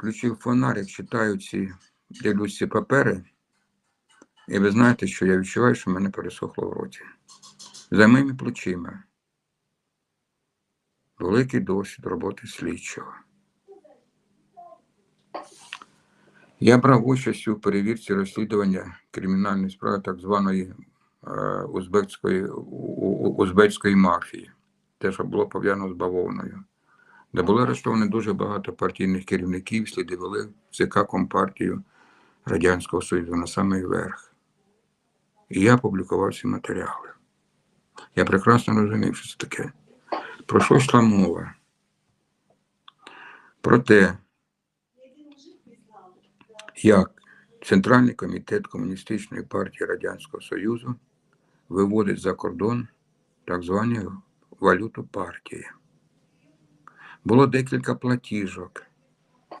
включив фонарик, читаю ці, дивлюсь ці папери, і ви знаєте, що я відчуваю, що мене пересохло в роті. За моїми плечима. Великий досвід роботи слідчого. Я брав участь у перевірці розслідування кримінальної справи так званої е, узбекської, узбекської мафії, те, що було пов'язано з бавовною, де було арештовано дуже багато партійних керівників, сліди вели ЦК Компартію Радянського Союзу на самий верх. І я публікував ці матеріали. Я прекрасно розумів, що це таке. Про що йшла мова? Про те, як Центральний комітет Комуністичної партії Радянського Союзу виводить за кордон так звану валюту партії. Було декілька платіжок